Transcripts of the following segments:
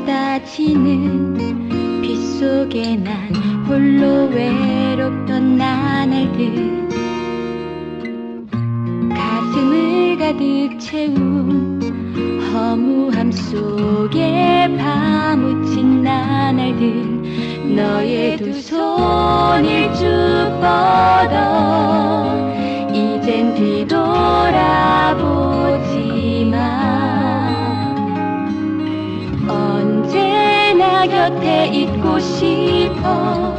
쏟아지는 빗속에 난 홀로 외롭던 나날들. 가슴을 가득 채운 허무함 속에 파묻힌 나날들. 너의 두 손을 쭉 뻗어 이젠 뒤돌아보지 곁에 있고 싶어.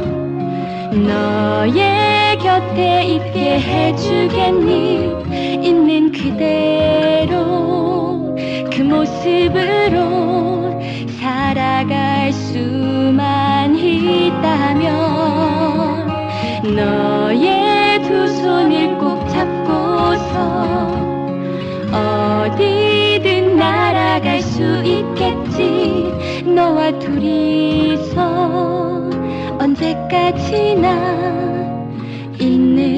너의 곁에 있게 해주겠니? 있는 그대로 그 모습으로 살아갈 수만 있다면 너의 두 손을 꼭 잡고서 어디든 날아갈 수 있겠지 너와 둘이서 언제까지나 있는